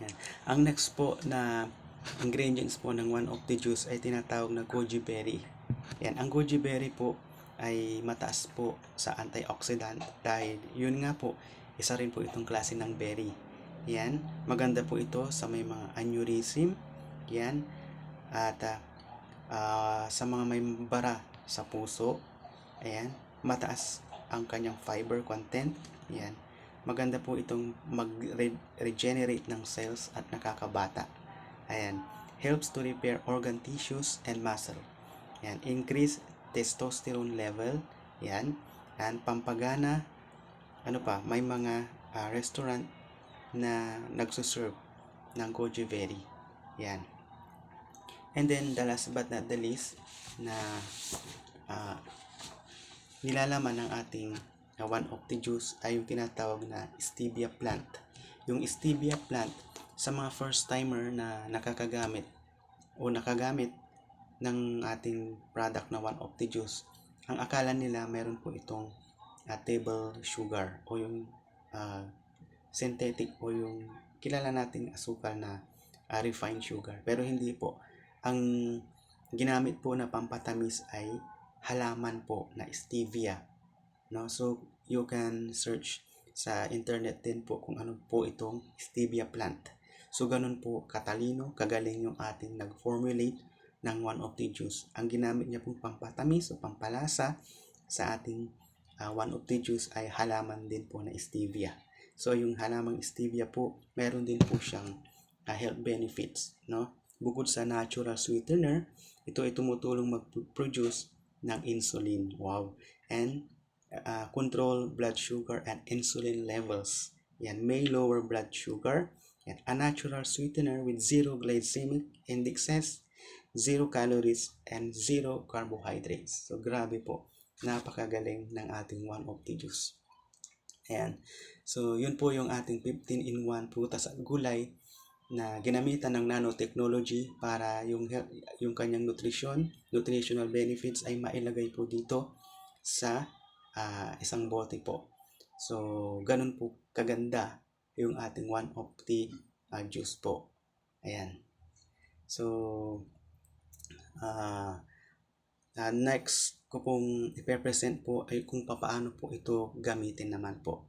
Yan. Ang next po na ingredients po ng one of the juice ay tinatawag na goji berry. Yan, ang goji berry po ay mataas po sa antioxidant dahil yun nga po, isa rin po itong klase ng berry. Yan, maganda po ito sa may mga aneurysm. Yan, at ah, sa mga may bara sa puso. Ayan, mataas ang kanyang fiber content. Yan, maganda po itong mag-regenerate ng cells at nakakabata. Ayan, helps to repair organ tissues and muscle. Yan, increase testosterone level. Yan, yan pampagana. Ano pa, may mga ah, restaurant na nagsuserve ng goji berry. Yan. And then, the last but not the least, na ah, nilalaman ng ating uh, one of the juice ay yung tinatawag na stevia plant. Yung stevia plant, sa mga first timer na nakakagamit o nakagamit ng ating product na one of the juice, ang akala nila meron po itong ah, table sugar o yung ah, synthetic o yung kilala nating asukal na ah, refined sugar. Pero hindi po. Ang ginamit po na pampatamis ay halaman po na stevia. No? So, you can search sa internet din po kung ano po itong stevia plant. So, ganun po katalino, kagaling yung ating nag-formulate ng one of the juice. Ang ginamit niya pong pampatamis o pampalasa sa ating ah, one of the juice ay halaman din po na stevia. So, yung halamang stevia po, meron din po siyang ah, health benefits. No? Bukod sa natural sweetener, ito ay tumutulong mag-produce ng insulin. Wow. And uh, control blood sugar and insulin levels. Yan, may lower blood sugar. Yan, a natural sweetener with zero glycemic indexes, zero calories, and zero carbohydrates. So, grabe po. Napakagaling ng ating one of the juice. Ayan. So, yun po yung ating 15 in 1 prutas at gulay na ginamitan ng nanotechnology para yung yung kanyang nutrition, nutritional benefits ay mailagay po dito sa ah, isang bote po. So, ganun po kaganda yung ating one of the ah, juice po. Ayan. So, ah ah, next ko pong ipe-present po ay kung paano po ito gamitin naman po.